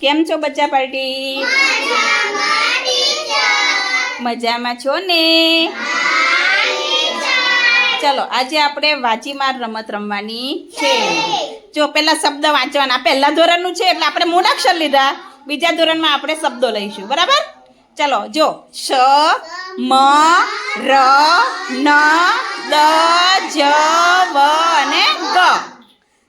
કેમ છો બચ્ચા પાર્ટી? મજામાં. છો ને? ચલો આજે આપણે વાંચીમાર રમત રમવાની છે. જો પેલા શબ્દ વાંચવાના. પહેલા ધોરણનું છે એટલે આપણે મૂળાક્ષર લીધા. બીજા ધોરણમાં આપણે શબ્દો લઈશું. બરાબર? ચલો જો. શ મ ર ન દ જ વ અને ગ.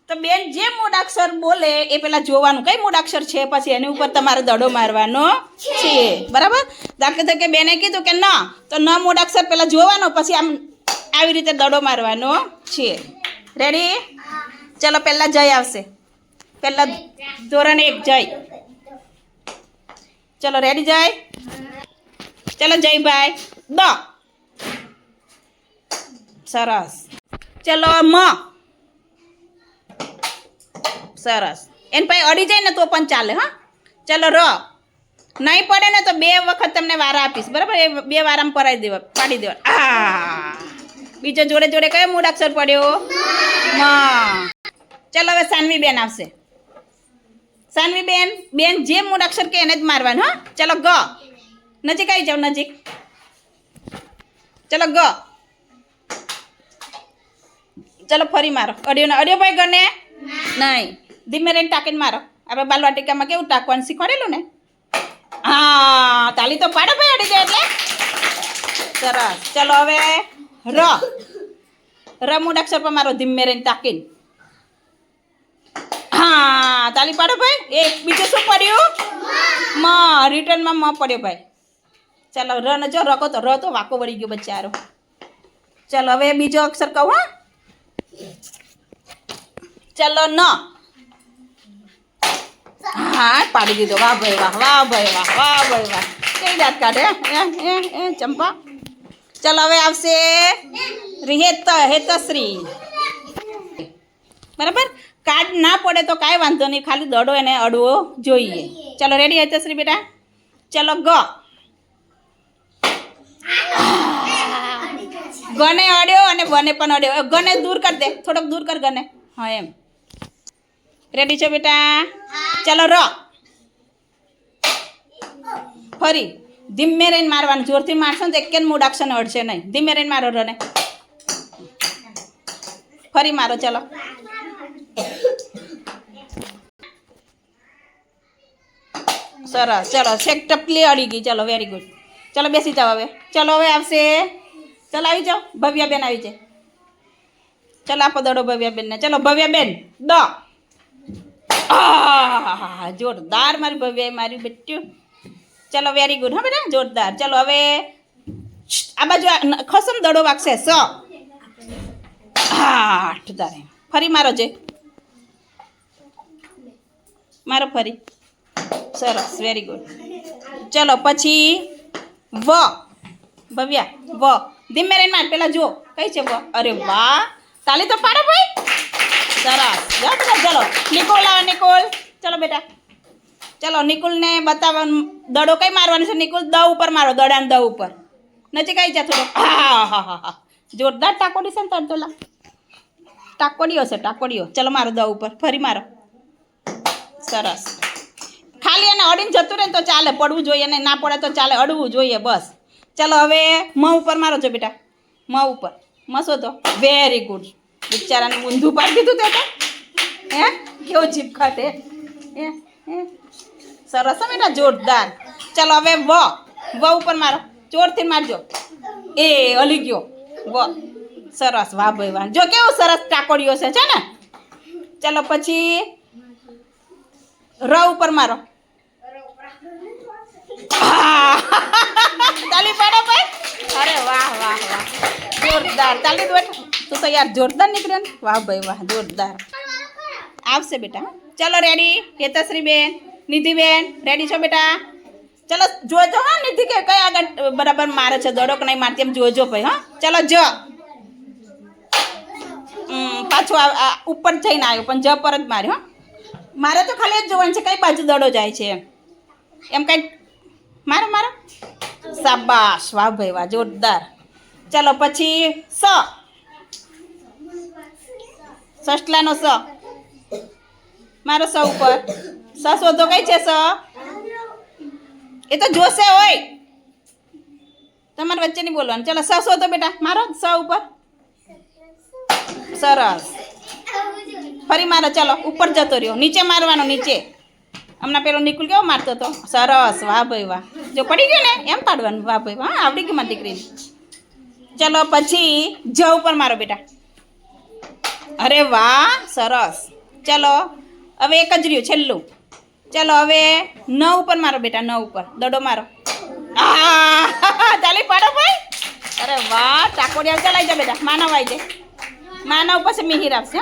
તો બેન જે મૂળાક્ષર બોલે એ પેલા જોવાનું. કઈ મૂળાક્ષર છે? પછી એની ઉપર તમારે દડો મારવાનો છે. બરાબર? દાખલા તરીકે બેને કીધું કે ન તો ન મૂળાક્ષર પેલા જોવાનો પછી આમ આવી રીતે દડો મારવાનો છે. રેડી ચલો પહેલા જય આવશે. પહેલા ધોરણ એક જય. ચલો રેડી જય? ચલો જયભાઈ દ. સરસ. ચલો મ. સરસ. એને પછી અડી જાય ને તો પણ ચાલે, હા. ચલો ર. નહીં પડે ને તો બે વખત તમને વારા આપીશ, બરાબર? એ બે વારામાં પરાઈ દેવા, પાડી દેવા. આ બીજો જોડે જોડે કયો મૂળાક્ષર પડ્યો? મ. ચલો હવે સાનવી બેન આવશે. સાનવી બેન બેન જે મૂળાક્ષર કે એને જ મારવાનું, હા. ચલો ગ. નજીક આવી જાવ નજીક. ચલો ગ. ચલો ફરી મારો. અડિયો ને, અડિયો ભાઈ ગને? નહીં. ધીમે ટાંકીને મારો. આપણે બાલવાટિકામાં કેવું ટાંકવાનું શીખવાડેલું ને? હા, તાલી તો પાડો ભાઈ અડી જાય એટલે. સરસ. ચલો હવે ર. ર મૂળાક્ષર પર મારો ધીમે રહીને ટાંકીને. હા, તાલી પાડો ભાઈ. એ બીજું શું પડ્યું? મ. રિટર્નમાં મ પડ્યો ભાઈ. ચાલો, ર ને જો રકો તો, ર તો વાકો વળી ગયો બચારો ચાલો, હવે બીજો અક્ષર કહું, હા. ચાલો, ન. હા પાડી દીધો વાહ ભાઈ વાહ વાહ ભાઈ વાહ વાહ ભાઈ વાહ કઈ દાંત કાઢે એ એ એ ચંપા ચલો હવે આવશે રિહેત હેતશ્રી બરાબર કાર્ડ ના પડે તો કાંઈ વાંધો નહીં ખાલી દડો એને અડવો જોઈએ ચલો રેડી હેતશ્રી બેટા ચલો ગ ગને અડ્યો અને વને પણ અડ્યો ગને દૂર કર દે થોડોક દૂર કર ગને હા એમ રેડી છો બેટા ચાલો ર. ફરી. ધીમે રહીને મારવાનું જોરથી મારશો ને તો એક મૂળાક્ષર અડશે નહીં. ધીમે રહીને મારો રને. ફરી મારો, ચાલો. સરસ, ચલો શેક ટપલી અડી ગઈ. ચલો વેરી ગુડ ચલો, બેસી જાઓ હવે. ચલો, હવે આવશે. ચલો, આવી જાઓ. ભવ્યાબેન આવી છે. ચલો, આપો દડો ભવ્યાબેનને. ચલો, ભવ્યાબેન, દ. આહ, જોરદાર મારી ભવ્યાએ મારી બેટ્યું ચલો વેરી ગુડ હા બેટા જોરદાર. ચલો હવે આ બાજુ ખસમ દડો વાગશે સ. આઠ તારે ફરી મારો જે. મારો ફરી. સરસ વેરી ગુડ ચલો પછી વ. ભવ્યા વ. ધીમે રહીને માર પેલા જુઓ. કઈ છે વ? અરે વાહ! તાલી તો પાડો ભાઈ. સરસ. જાઓ બેટા, ચલો. નિકોલ આવે, નિકોલ. ચલો બેટા. ચલો, નિકુલને બતાવવાનું. દડો કઈ મારવાનો છે? નિકુલ, દ ઉપર મારો, દડાને દ ઉપર. નજીક આવી જા થોડો. હા હા હા હા જોરદાર ટાકોડી છે ને તરતોલા ટાકોડીઓ છે, ટાકોડીઓ. ચલો, મારો દ ઉપર. ફરી મારો. સરસ. ખાલી એને અડીને જતું રહે ને તો ચાલે. પડવું જોઈએ ને ના પડે તો ચાલે. અડવું જોઈએ, બસ. ચલો, હવે મ ઉપર મારો છો બેટા. મ ઉપર. મસો તો. વેરી ગુડ બિચારાને ઊંધું પાડી દીધું તે તો. હે? કેવો જીભ ખાટે હે? હે? સરસ હો બેટા, જોરદાર. ચાલો હવે વ. વ ઉપર મારો. જોરથી મારજો. એ હલી ગયો. વ. સરસ. વાહ ભાઈ વાહ. જો કેવું સરસ ટાકોડીઓ છે છે ને? ચાલો પછી ર ઉપર મારો! તાલી પાડો ભાઈ? અરે વાહ વાહ વાહ. જોરદાર. દો બેટા. તું તો યાર જોરદાર નીકળ્યો ને. વાહ ભાઈ વાહ, જોરદાર. આવશે બેટા ચલો રેડી હેતશ્રી બેન નિધિબેન રેડી છો બેટા? ચલો જોજો, હા, નિધિ કે કઈ આગળ બરાબર મારે છે દડોક નહીં મારતી એમ જોજો ભાઈ, હા. ચલો જ. પાછો ઉપર જઈને આવ્યો, પણ જ પર જ માર્યો મારે તો ખાલી જ જોવાનું છે, કઈ બાજુ દડો જાય છે એમ. એમ કઈ મારો મારો? શાબાશ. વાહ ભાઈ વાહ, જોરદાર. ચલો પછી સ. સસલાનો સ મારો સ ઉપર। સ શોધો કઈ છે સ? એ તો જોશે હોય તમારે વચ્ચે નહીં બોલવાનું. ચલો સ શોધો બેટા। મારો સ ઉપર। સરસ। ફરી મારો, ચલો, ઉપર જતો રહ્યો. નીચે મારવાનો, નીચે। હમણાં પેલો નિકુલ કેવો મારતો હતો? સરસ, વાહ ભાઈ, વાહ। જો પડી ગયો ને, એમ પાડવાનું, વાહ ભાઈ, વાહ, આવડી ગયું મારી દીકરીને। ચલો, પછી જ ઉપર મારો બેટા। અરે વાહ, સરસ. ચલો, હવે એક જ રહ્યું, છેલ્લું. ચલો, હવે ન ઉપર મારો બેટા ન ઉપર. દડો મારો. ચાલી પાડો ભાઈ. અરે વાહ ટાકોડિયા ચલાવી જા બેટા, માનવ આવી જાય. માનવ પછી મિહિર આવશે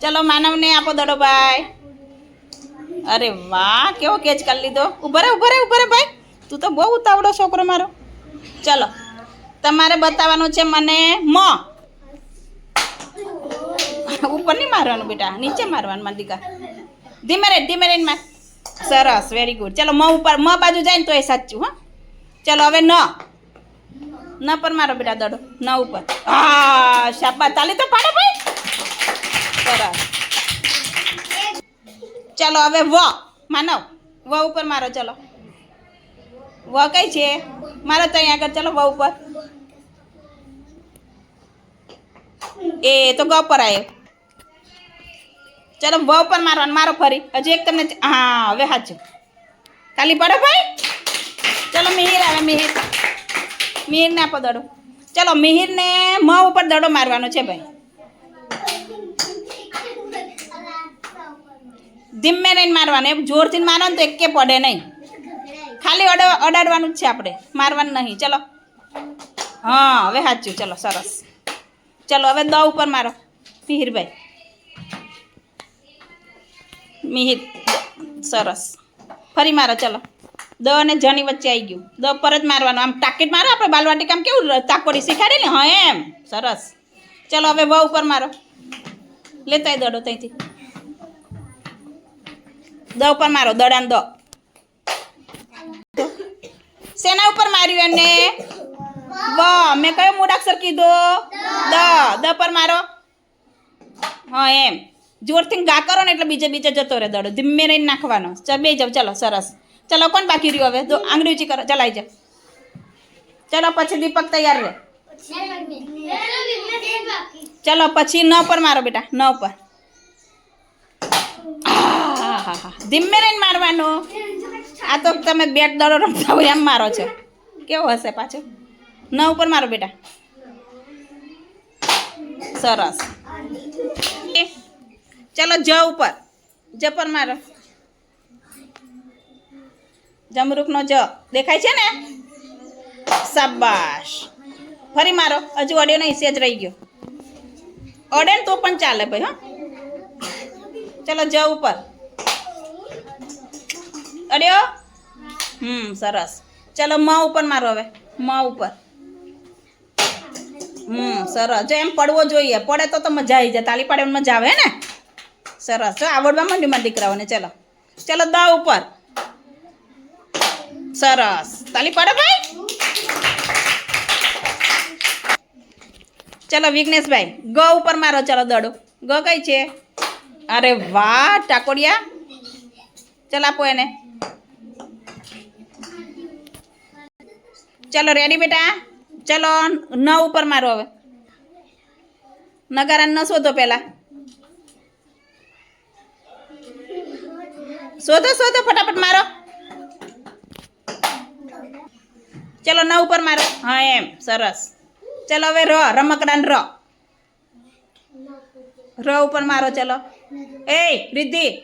ચલો, માનવને આપો દડો ભાઈ. અરે વાહ, કેવો કેચ કરી લીધો. ઉભરે ઉભરે ઉભરે ભાઈ. તું તો બહુ ઉતાવળો છોકરો મારો. ચલો, તમારે બતાવવાનું છે મને મ. ઉપર નહીં મારવાનું બેટા, નીચે મારવાનું મારી ધીમે રે ધીમે રે માં સરસ વેરી ગુડ ચલો, મ ઉપર, મ બાજુ જાય ને તો એ સાચું, હા. ચલો, હવે ન. ન પર મારો બેટા દડો, ન ઉપર. હા શાબા તાલી તો પાડો ભાઈ. સરસ. ચલો, હવે વ. માનવ, વ ઉપર મારો, ચલો. વ કઈ છે? મારો તો અહીંયા આગળ, ચલો, વ ઉપર. એ, તો ગ પર આવ્યો ચલો વ પણ મારવાનું, મારો ફરી. હજી એક તમને હા, હવે સાચું ખાલી પડો ભાઈ. ચલો મિહિર આવે, મિહિર. મિહિરને આપો દડો. ચલો મિહિરને મ ઉપર દડો મારવાનો છે ભાઈ. ધીમે રહીને મારવાનું. એમ જોરથી મારો ને તો એકે પડે નહીં. ખાલી અડ અડાડવાનું જ છે આપણે. મારવાનું નહીં. ચલો. હા, હવે સાચું ચલો, સરસ. ચલો, હવે દ ઉપર મારો. મિહિરભાઈ. મિહિર સરસ. ફરી મારો, ચલો. દ અને જની વચ્ચે આવી ગયું. દ પર જ મારવાનું. આમ ટાકેટ મારો આપણે બાલવાટી કામ કેવું તાકોડી શીખાડે ને હા, એમ. સરસ. ચલો, હવે વ ઉપર મારો. લેતાય દડો ત્યાંથી દ ઉપર મારો. દડાન દ. શેના ઉપર માર્યું એને? વ. મેં કયો મૂળાક્ષર કીધો? દ. દ પર મારો. હા, એમ. જોરથી ગા કરો ને એટલે બીજે બીજે જતો રહે દડો. ધીમે રહીને નાખવાનો. ચાલ બે જાવ, ચલો, સરસ. ચાલો, કોણ બાકી રહ્યું હવે? તો આંગળી ઊંચી કરો ચલાઈ જાવ. ચલો, પછી દીપક તૈયાર રહે. ચલો, પછી ન પર મારો બેટા, ન પર. ધીમે રહીને મારવાનું. આ તો તમે બેટ દડો રમતા હોય એમ મારો છો. કેવો હશે પાછો? ન ઉપર મારો બેટા. સરસ. ચલો જ ઉપર. જ પર મારો. જમરૂકનો જ. દેખાય છે ને? શાબાશ. ફરી મારો. હજુ અડ્યો નહીં સેજ રહી ગયો. અડે ને તો પણ ચાલે ભાઈ, હા. ચલો જ ઉપર. અડ્યો હમ, સરસ. ચલો મ ઉપર મારો હવે. મ ઉપર. હમ, સરસ. જો એમ પડવો જોઈએ. પડે તો તો મજા આવી જાય. તાલી પાડે મજા આવે ને? સરસ. જો આવડવા માંડ્યું મારા દીકરાઓને, ચલો. ચલો, દા ઉપર. સરસ. તાલી પાડો ભાઈ. ચલો, વિઘ્નેશભાઈ, ગ ઉપર મારો, ચલો, દડો. ગ કઈ છે? અરે વાહ, ટાકોડિયા. ચલ, આપો એને. ચલો રેડી બેટા? ચલો, ન ઉપર મારો હવે. નગારા ન શોધો પહેલા. શોધો શોધો, ફટાફટ મારો. ચલો ન ઉપર મારો. હા, એમ. સરસ. ચલો, હવે ર રમકડાન ર. ર ઉપર મારો, ચલો. એ, રિદ્ધિ.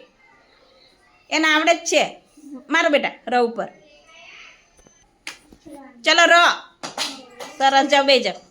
એને આવડે જ છે. મારો બેટા, ર ઉપર. ચલો, ર. સરસ, જાઓ બે જાઓ.